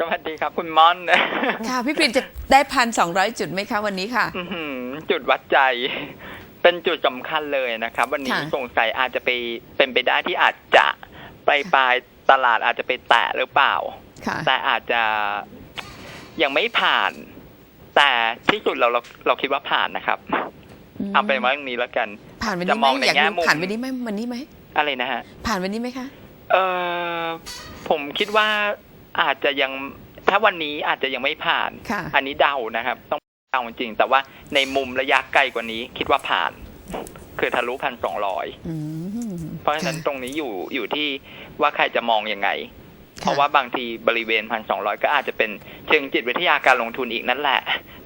สวัสดีครับคุณม่อน ค่ะ พี่ปรินจะได้พันสองร้อยจุดไหมคะวันนี้ค่ะอื้อหือจุดวัดใจ เป็นจุดสำคัญเลยนะครับ วันนี้ค่ะสงสัยอาจจะไปเป็นไปได้ที่อาจจะไปปลายตลาดอาจจะไปแตะหรือเปล่าค่ะแต่อาจจะยังไม่ผ่าน แต่ที่สุดเราเราเราคิดว่าผ่านนะครับมเอาเป็นว่าอย่างนี้แล้วกัน ผ่านวันจะนี้มไหมองในอยากแง่รู้มุมผ่านวันนี้ไหมวันนี้ไหมอะไรนะฮะผ่านวันนี้ไหมคะ เออผมคิดว่า อาจจะยังถ้าวันนี้อาจจะยังไม่ผ่านค่ะอันนี้เดานะครับ ต้องเดาจริงๆแต่ว่าในมุมระยะไกลกว่านี้ คิดว่าผ่าน คือทะลุพันสองร้อยอืมเพราะฉะนั้นค่ตรงนี้อยู่อยู่ที่ว่าใครจะมองยังไง เพราะว่าบางทีบริเวณพันสองร้อยก็อาจจะเป็นเชิงจิตวิทยาการลงทุนอีกนั่นแหละ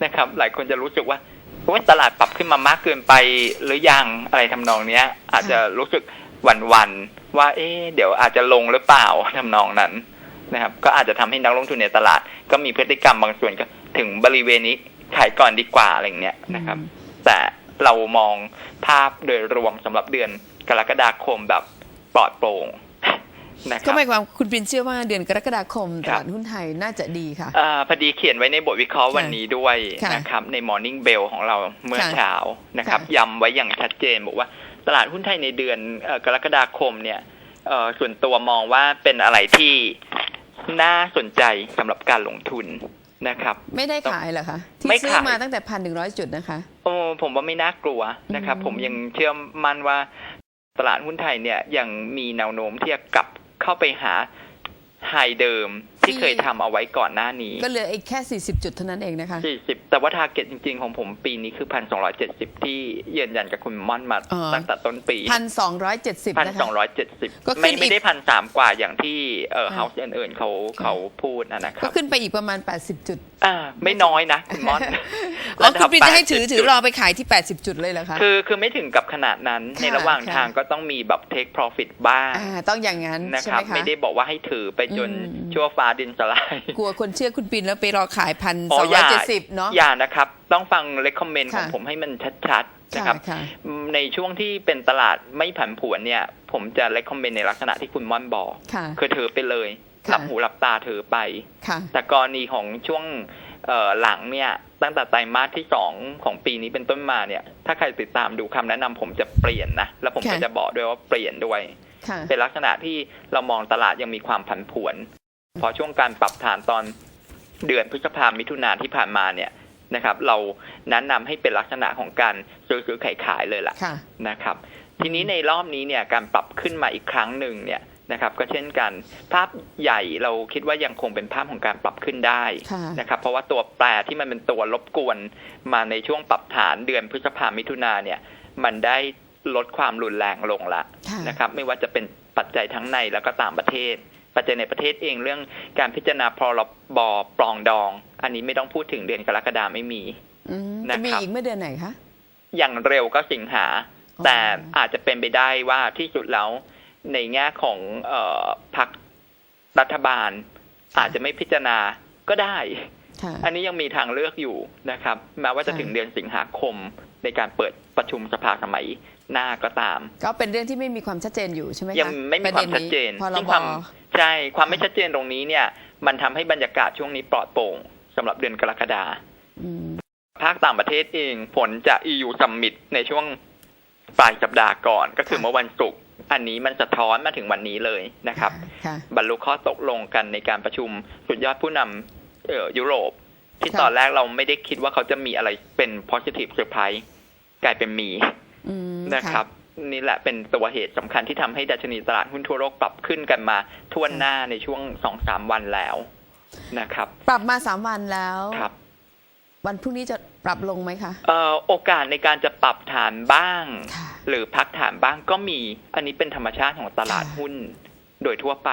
นะครับ หลายคนจะรู้สึกว่าโอ้ยตลาดปรับขึ้นมามากเกินไปหรือยังอะไรทำนองเนี้ย อาจจะรู้สึกหวั่นๆว่า เอ๊ะเดี๋ยวอาจจะลงหรือเปล่าทำนองนั้น นะครับก็อาจจะทำให้นักลงทุนในตลาด ก็มีพฤติกรรมบางส่วนก็ถึงบริเวณนี้ขายก่อนดีกว่าอะไรอย่างเงี้ยนะครับอืมแต่เรามองภาพโดยรวมสำหรับเดือนกรกฎาคมแบบปลอดโปร่งนะคก็รับหมายความคุณปรินเชื่อว่าเดือนกรกฎาคมตครับลาดหุ้นไทยน่าจะดีค่ะอ่าพอดีเขียนไว้ในบทวิเคราะห์ค่ะวันนี้ด้วยค่ะนะครับใน Morning Bell ของเราเมื่อค่ะเช้านะครับค่ะย้ำไว้อย่างชัดเจนบอกว่าตลาดหุ้นไทยในเดือนเอ่อกรกฎาคมเนี่ยเอ่อส่วนตัวมองว่าเป็นอะไรที่ น่าสนใจสำหรับการลงทุนนะครับ ไม่ได้ขายเหรอคะ ที่ไม่ซื้อขาย มาตั้งแต่พันหนึ่งร้อยจุดนะคะ โอ้ผมว่าไม่น่ากลัวนะครับ อืม ผมยังเชื่อมั่นว่าตลาดหุ้นไทยเนี่ยยังมีแนวโน้มที่จะกลับเข้าไปหาไฮเดิม ที่เคยทำเอาไว้ก่อนหน้านี้ก็เหลืออีกแค่ 40 จุดเท่านั้นเองนะคะ40แต่ว่าทาร์เก็ตจริง ๆ ของผมปีนี้คือ1,270ที่ยืนยันกับคุณม่อนมาอ๋อ ตั้งแต่ต้นปีพันสองร้อยเจ็ดสิบนะคะ1,270ก็ขึ้นไม่อีก ไม่ได้พันสามกว่าอย่างที่เอ่อค่ะเฮาส์อื่นๆเขาค่ะเขาพูดนะนะคก็รับ ขึ้นไปอีกประมาณ 80 จุด อ่าไม่น้อยนะคุณม่อนอ๋อคุณปรินจะให้ถือ80ถือรอไปขายที่ 80 จุดเลยเหรอคะ คือคือไม่ถึงกับขนาดนั้นค่ะในระหว่างค่ะทางก็ต้องมีแบบ take profit บ้างอ่าต้องอย่างนั้นนะใช่ครัไหบมคะไม่ได้บอกว่าให้ถือไปจนอืมชั่วฟ้าดินสลายกลัวคนเชื่อคุณปินแล้วไปรอขายพันอ๋สอองอร้อยย่าเจ็ดสิบเนาะอย่านะครับ ต้องฟัง recommend ของค่ะผมให้มันชัดๆนะครับค่ะในช่วงที่เป็นตลาดไม่ผันผวนเนี่ย ผมจะ recommend ในลักษณะที่คุณม่อนบอกค่ะคือถือไปเลยค่ะ หลับหูหลับตาถือไปค่ะแต่กรณีของช่วงเอ่อหลังเนี่ยตั้งแต่ไตรมาสที่สองของปีนี้เป็นต้นมาเนี่ย ถ้าใครติดตามดูคำแนะนำผมจะเปลี่ยนนะ แล้วผมก็ค่ะจะบอกด้วยว่าเปลี่ยนด้วยค่ะเป็นลักษณะที่เรามองตลาดยังมีความผันผวน พอช่วงการปรับฐานตอนเดือนพฤษภามิถุนาที่ผ่านมาเนี่ยนะครับ เราแนะนำให้เป็นลักษณะของการซื้อซื้อขายขายเลยล่ะค่ะนะครับ ทีนี้ในรอบนี้เนี่ยการปรับขึ้นมาอีกครั้งหนึ่งเนี่ย นะครับ ก็เช่นกัน ภาพใหญ่เราคิดว่ายังคงเป็นภาพของการปรับขึ้นได้ค่ะนะครับ เพราะว่าตัวแปรที่มันเป็นตัวรบกวนมาในช่วงปรับฐานเดือนพฤษภามิถุนาเนี่ย มันได้ลดความรุนแรงลงละค่ะนะครับ ไม่ว่าจะเป็นปัจจัยทั้งในแล้วก็ต่างประเทศ ปัจจัยในประเทศเองเรื่องการพิจารณาพรบปลองดอง อันนี้ไม่ต้องพูดถึงเดือนกรกฎาไม่มีอืมนะจะมีครับอีกเมื่อเดือนไหนคะอย่างเร็วก็สิงหาอ๋อแต่อาจจะเป็นไปได้ว่าที่สุดแล้ว ในแง่ของเออพรรครัฐบาล อาจจะไม่พิจารณาก็ได้ค่ะอันนี้ยังมีทางเลือกอยู่นะครับแม้ว่าจะค่ะถึงเดือนสิงหาคมในการเปิดประชุมสภาสมัยหน้าก็ตาม ก็เป็นเรื่องที่ไม่มีความชัดเจนอยู่ใช่ไหมคะยังไม่มีความชัดเจนพรซึ่งบความใช่ความไม่ชัดเจนตรงนี้เนี่ย มันทำให้บรรยากาศช่วงนี้ปลอดโปร่งสำหรับเดือนกรกฎาอืมภาคต่างประเทศเองผลจาก EU Summit ในช่วงปลายสัปดาห์ก่อน ก็คือค่ะเมื่อวันศุกร์ อันนี้มันสะท้อนมาถึงวันนี้เลยนะครับค่ะบรรลุข้อตกลงกันในการประชุมสุดยอดผู้นำเอ่อยุโรป ที่ค่ะตอนแรกเราไม่ได้คิดว่าเขาจะมีอะไรเป็น positive surprise กลายเป็นมีอืมนะครับ นี่แหละเป็นตัวเหตุสำคัญที่ทำให้ดัชนีตลาดหุ้นทั่วโลกปรับขึ้นกันมาทั่วหน้าในช่วงสองสามวันแล้วนะครับ ปรับมาสามวันแล้วครับ วันพรุ่งนี้จะปรับลงไหมคะเอ่อโอกาสในการจะปรับฐานบ้าง ค่ะ หรือพักฐานบ้างก็มี อันนี้เป็นธรรมชาติของตลาดค่ะหุ้นโดยทั่วไป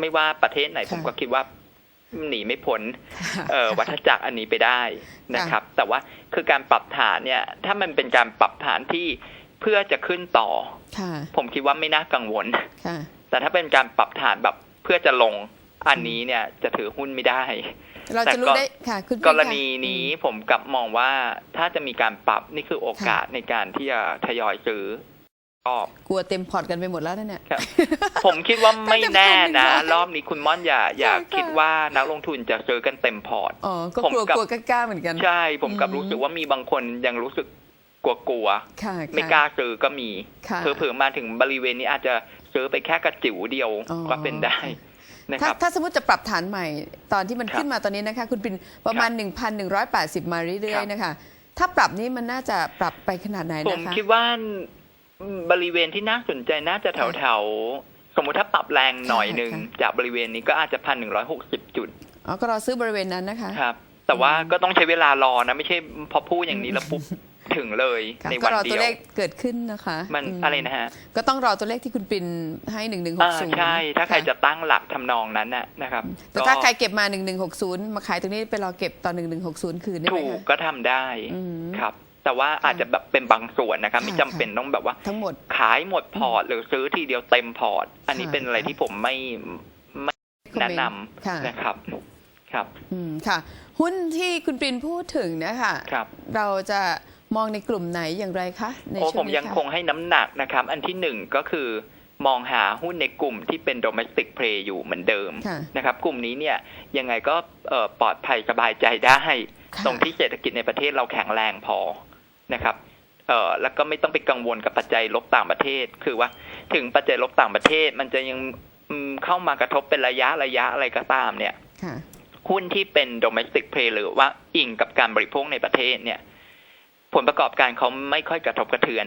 ไม่ว่าประเทศไหนค่ะ ผมก็คิดว่าหนีไม่พ้น เอ่อวัฏจักรอันนี้ไปได้นะครับ แต่ว่าคือการปรับฐานเนี่ย ถ้ามันเป็นการปรับฐานที่เพื่อจะขึ้นต่อ ค่ะผมคิดว่าไม่น่ากังวล ค่ะ แต่ถ้าเป็นการปรับฐานแบบเพื่อจะลงอันนี้เนี่ยจะถือหุ้นไม่ได้ เราแต่จะรู้ก็ได้ค่ะคุณพี่กค่ะรณีนี้อืมผมกลับมองว่าถ้าจะมีการปรับนี่คือโอกาสในการที่จะทยอยซื้อก็กลัวเต็มพอร์ตกันไปหมดแล้วนั่นเนี่ยครับผมคิดว่าไม่แน่นะตั้งแต่พันหนึ่งร้อยรอบนี้คุณม่อนอย่าอย่าค่ะคิดว่านักลงทุนจะซื้อกันเต็มพอร์ตอ๋อก็ผมกลัวกับกลัวกล้าๆเหมือนกันใช่ ผมกลับอืมรู้สึกว่ามีบางคนยังรู้สึกกลัวๆค่ะไม่ค่ะกล้าซื้อก็มีค่ะเผลอๆมาถึงบริเวณนี้อาจจะซื้อไปแค่กระจิ๋วเดียวอ๋อก็เป็นได้ นะคถ้ารับถ้าสมมติจะปรับฐานใหม่ตอนที่มันครับขึ้นมาตอนนี้นะคะ คุณปินประมาณ 1,180 มาเรื่ครัอยบๆนะคะ ถ้าปรับนี้มันน่าจะปรับไปขนาดไหนผมนะคะคิดว่าบริเวณที่น่าสนใจน่าจะแถวแถวๆสมมุติถ้าปรับแรงหน่อยหนึ่งค่ะจากบริเวณนี้ก็อาจจะพันหนึ่งร้อยหกสิบจุดอ๋อก็รอซื้อบริเวณนั้นนะคะครับ แต่ว่าก็ต้องใช้เวลารอนะ ไม่ใช่พอพูดอย่างนี้แล้วปุ๊บ ถึงเลยค่ะในก็วันรอเดีตัวยวเลขเกิดขึ้นนะคะมันมอะไรนะฮะก็ต้องรอตัวเลขที่คุณปินให้หนึ่งหนึ่งหอ่ากศูนย์ใช่ ถ้าใครจะตั้งหลักทำนองนั้นน่ะนะครับแต่ก็ถ้าใครเก็บมาหนึ่งหนึ่งหกศูนย์มาขายตรงนี้ไปรอเก็บตอนหนึ่งหนึ่งหกศูนย์คืนได้ไหมถูกคะก็ทำได้อืมครับแต่ว่าอาจจะแบบเป็นบางส่วนนะครับค่ะไม่จำเป็นต้องแบบว่า ทั้งหมดขายหมดพอร์ต หรือซื้อทีเดียวเต็มพอร์ต อันนี้ค่ะเป็นอะไรที่ผมไม่ไม่แนะนค่ะำนะครับครับ อืมค่ะ หุ้นที่คุณปินพูดถึงนะคะครับ เราจะ มองในกลุ่มไหนอย่างไรคะในโอ้ช่ผวงมนี้ยังค่ะคงให้น้ำหนักนะครับ อันที่หนึ่งก็คือมองหาหุ้นในกลุ่มที่เป็น domestic play อยู่เหมือนเดิมค่ะนะครับ กลุ่มนี้เนี่ยยังไงก็เอ่อปลอดภัยสบายใจได้ค่ะตรงที่เศรษฐกิจในประเทศเราแข็งแรงพอนะครับเอ่อแล้วก็ไม่ต้องไปกังวลกับปัจจัยลบต่างประเทศ คือว่าถึงปัจจัยลบต่างประเทศ มันจะยังอืมเข้ามากระทบเป็นระยะระยะอะไรก็ตามเนี่ยค่ะหุ้นที่เป็น domestic play หรือว่าอิงกับการบริโภคในประเทศเนี่ย ผลประกอบการเขาไม่ค่อยกระทบกระเทือน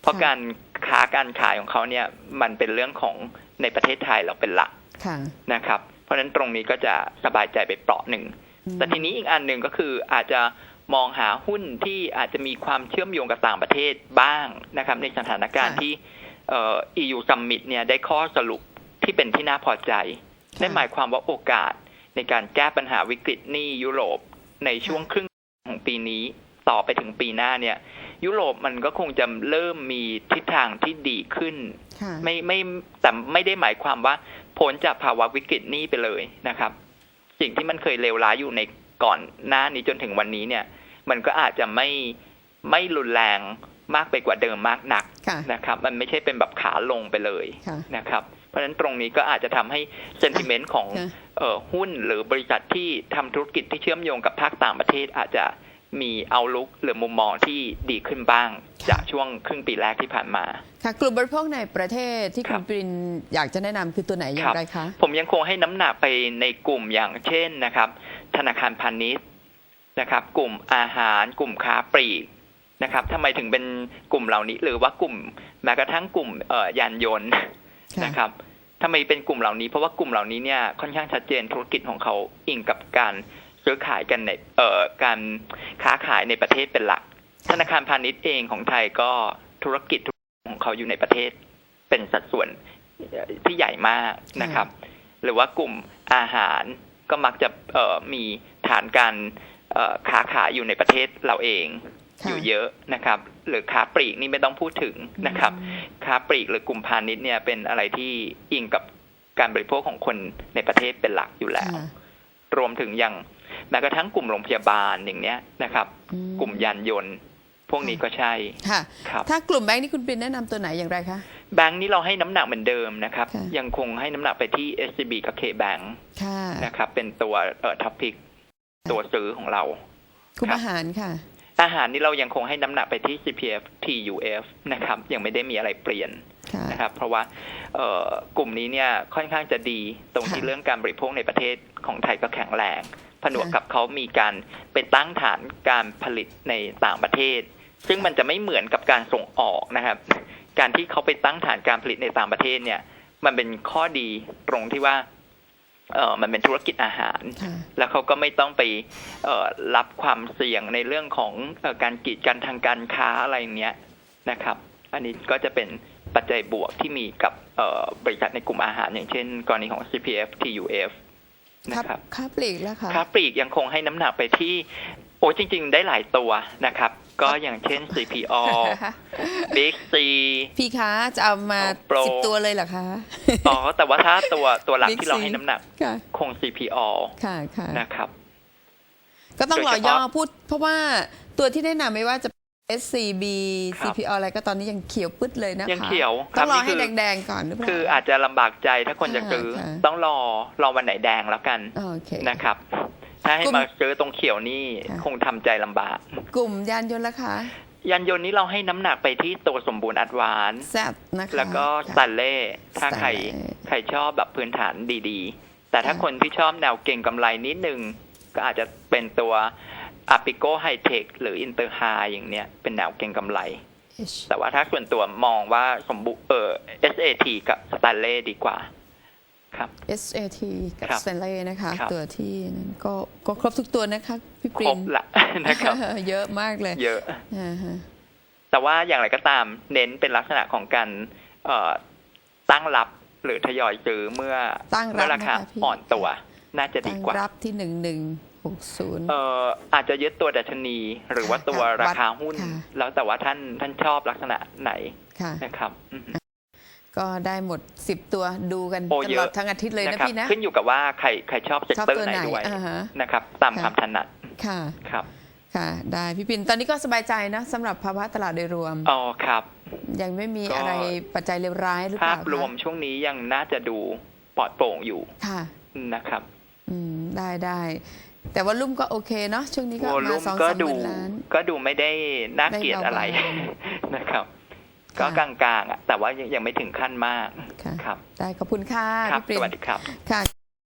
เพราะค่ะการค้าการขายของเขาเนี่ยมันเป็นเรื่องของในประเทศไทยเราเป็นหลักค่ะนะครับ เพราะฉะนั้นตรงนี้ก็จะสบายใจไปเปราะหนึ่งอืมแต่ทีนี้อีกอันหนึ่งก็คืออาจจะมองหาหุ้นที่อาจจะมีความเชื่อมโยงกับต่างประเทศบ้างนะครับ ในสถานการณ์ที่เอ่อ EU Summit เนี่ยได้ข้อสรุปที่เป็นที่น่าพอใจนั่นหมายความว่าโอกาสในการแก้ปัญหาวิกฤตหนี้ยุโรปในช่วงครึ่งของปีนี้ ต่อไปถึงปีหน้าเนี่ย ยุโรปมันก็คงจะเริ่มมีทิศทางที่ดีขึ้นค่ะไม่ไม่แต่ไม่ได้หมายความว่าพ้นจากภาวะวิกฤตนี้ไปเลยนะครับ สิ่งที่มันเคยเลวร้ายอยู่ในก่อนหน้านี้จนถึงวันนี้เนี่ย มันก็อาจจะไม่ไม่รุนแรงมากไปกว่าเดิมมากนักค่ะนะครับ มันไม่ใช่เป็นแบบขาลงไปเลยค่ะนะครับ เพราะฉะนั้นตรงนี้ก็อาจจะทำให้เซนติเมนต์ของค่ะเอ่อหุ้นหรือบริษัทที่ทำธุรกิจที่เชื่อมโยงกับภาคต่างประเทศอาจจะ มีเอาลุกหรือมุมมองที่ดีขึ้นบ้าง จากช่วงครึ่งปีแรกที่ผ่านมา ค่ะกลุ่มบริโภคในประเทศที่คคุรัณบปินอยากจะแนะนำคือตัวไหนอย่าครังบไรคะผมยังคงให้น้ำหนักไปในกลุ่มอย่างเช่นนะครับ ธนาคารพาณิชย์นะครับ กลุ่มอาหาร กลุ่มค้าปลีกนะครับทำไมถึงเป็นกลุ่มเหล่านี้ หรือว่ากลุ่มแม้กระทั่งกลุ่มเอ่อยานยนต์ค่ะนะครับทำไมเป็นกลุ่มเหล่านี้เพราะว่ากลุ่มเหล่านี้เนี่ยค่อนข้างชัดเจนธุรกิจของเขาอิงกับการ ซื้อขายกันในเอ่อการค้าขายในประเทศเป็นหลัก ธนาคารพาณิชย์เองของไทยก็ธุรกิจของเขาอยู่ในประเทศ เป็นสัดส่วนเอ่อที่ใหญ่มากนะครับ หรือว่ากลุ่มอาหารก็มักจะเอ่อมีฐานการเอ่อค้าขายอยู่ในประเทศเราเองค่ะอยู่เยอะนะครับ หรือค้าปลีกนี่ไม่ต้องพูดถึงนะครับ ค้าปลีกหรือกลุ่มพาณิชย์เนี่ยเป็นอะไรที่อิงกับการบริโภคของคนในประเทศเป็นหลักอยู่แล้วค่ะรวมถึงอย่าง แม้กระทั่งกลุ่มโรงพยาบาลอย่างเนี้ยนะครับอืกลุ่มยานยนต์ พวกนี้ก็ใช่ค่ะครับถ้ากลุ่มแบงค์นี่คุณปินแนะนำตัวไหนอย่างไรคะแบงค์นี้เราให้น้ำหนักเหมือนเดิมนะครับค่ะยังคงให้น้ำหนักไปที่ SCB กับ K-Bank ค่ะนะครับ เป็นตัวเอ่อท็อปิกตัวซื้อของเรากลุ่มครับอาหารค่ะอาหารนี่เรายังคงให้น้ำหนักไปที่ CPF TUF นะครับ ยังไม่ได้มีอะไรเปลี่ยนค่ะนะครับ เพราะว่าเอ่อกลุ่มนี้เนี่ยค่อนข้างจะดีตรงที่ค่ะเรื่องการบริโภคในประเทศของไทยก็แข็งแรง ผนวกค่ะกับเขามีการไปตั้งฐานการผลิตในต่างประเทศ ซึ่งมันจะไม่เหมือนกับการส่งออกนะครับ การที่เขาไปตั้งฐานการผลิตในต่างประเทศเนี่ย มันเป็นข้อดีตรงที่ว่าเออมันเป็นธุรกิจอาหารค่ะแล้วเขาก็ไม่ต้องไปเอ่อรับความเสี่ยงในเรื่องของเออการกีดกันทางการค้าอะไรเนี้ยนะครับ อันนี้ก็จะเป็นปัจจัยบวกที่มีกับเอ่อบริษัทในกลุ่มอาหาร อย่างเช่น กรณีของ CPF TUF นะครับค้าปลีกแล้วค่ะค้าปลีกยังคงให้น้ำหนักไปที่ โอ้จริง ๆ ได้หลายตัวนะครับ ก็อย่างเช่น CPO Big C พี่คะจะเอามาเอาโปรสิบตัวเลยเหรอคะอ๋อแต่ว่าถ้าตัวตัวหลัก Big ที่เรา C ให้น้ำหนักค่ะคง CPO ค่ะค่ะนะครับ ก็ต้องรโดอยเฉย่อพาะพูดเพราะว่าตัวที่แนะนำไม่ว่าจะ SCB ครับ CPO อะไรก็ตอนนี้ยังเขียวปึ๊ดเลยนะคะยังเขียวคต้รัอบงรอนี่ให้คือแดงๆก่อนหรือเปล่าคืออาจจะลำบากใจถ้าคนจะซื้อค่ะต้องรอรอวันไหนแดงแล้วกันโอเคนะครับ ถ้าให้กลุ่มมาซื้อตรงเขียวนี่ค่ะคงทำใจลำบาก กลุ่มยานยนต์ละคะยานยนต์นี้เราให้น้ำหนักไปที่ตัวสมบูรณ์อัดวานแซดนะคะแล้วก็สค่ะแตนเล่ถ้าใคร Stanley ใครชอบแบบพื้นฐานดีๆ แต่ถ้าค่ะคนที่ชอบแนวเก่งกำไรนิดนึงก็อาจจะเป็นตัว อาปิโกไฮเทคหรืออินเตอร์ไฮอย่างเนี้ยเป็นแนวเก่งกำไร H แต่ว่าถ้าส่วนตัวมองว่าสมบูรณ์เออ SAT กับสแตนเล่ดีกว่าครับ SAT กับครับ Stanley นะคะครับตัวที่นั้นก็ก็ครบทุกตัวนะคะ พี่ปคริรนบละนะครับเยอะมากเลย เยอะอ่าฮะแต่ว่าอย่างไรก็ตามเน้นเป็นลักษณะของการเอ่อตั้งรับหรือทยอยซื้อเมื่อตั้งรับเมื่อราคานะคะพี่อ่อนตัว น่าจะดีตั้งกว่ารับที่หนึ่งหนึ่ง หกศูนย์เอ่ออาจจะยึดตัวดัชนี หรือว่าค่ะตัวค่ะราคาวัดหุ้นค่ะแล้วแต่ว่าท่านท่านชอบลักษณะไหนค่ะนะครับอืมก็ได้หมดสิบตัวดูกันโอ้ตเยลอะอดทั้งอาทิตย์เลยนะนะครับพี่นะ ขึ้นอยู่กับว่าใครใครชอบเซกชอบเตอร์ตัวไหนไหนด้วยอ่าฮะนะครับ ตามค่ะความถนัดค่ะครับ ค่ะ ได้พี่ปิ่นตอนนี้ก็สบายใจนะสำหรับภาวะตลาดโดยรวมอ๋อครับ ยังไม่มีก็อะไรปัจจัยเลวร้ายหรือเปภาล่าพคะรวมช่วงนี้ยังน่าจะดูปลอดโปร่งอยู่ค่ะนะครับ อืมได้ได้ แต่ว่าลุ่มก็โอเคเนาะช่วงนี้ก็โวมาลุ่มสองก็สามหดูมื่นล้านก็ดูไม่ได้น่าเกลียดอะไรไม่เบานะครับค่ะก็กลางๆอะแต่ว่ายังยังไม่ถึงขั้นมากค่ะครับได้ขอบคุณค่ะครับพี่ปริสนวัสดีครับค่ะ